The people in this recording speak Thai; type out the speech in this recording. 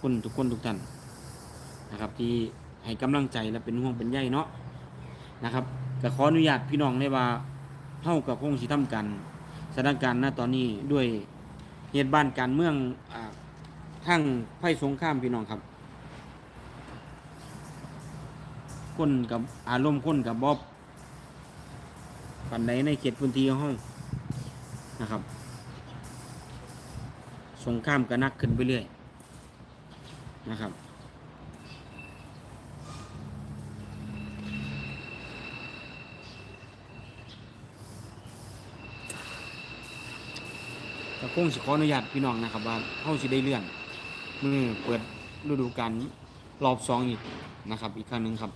คุณทุกคนทุกท่านนะครับ ที่ให้กำลังใจและเป็นห่วงเป็นใยเนาะนะครับก็ขออนุญาตพี่น้องได้ว่าเฮากับคงสิทำกันสถานการณ์ณตอนนี้ด้วยเหตุบ้านการเมืองอทั้งไฟสงครามพี่น้องครับ คนกับอารมณ์คนกับบอบปันใดในเขตพื้นที่ของนะครับ สงครามก็หนักขึ้นไปเรื่อย นะครับก็คงสิขออนุญาตพี่น้องนะครับ ว่าเฮาสิได้เลื่อนมือเปิดฤดูกาลรอบสองอีกนะครับ อีกครั้งหนึ่งครับ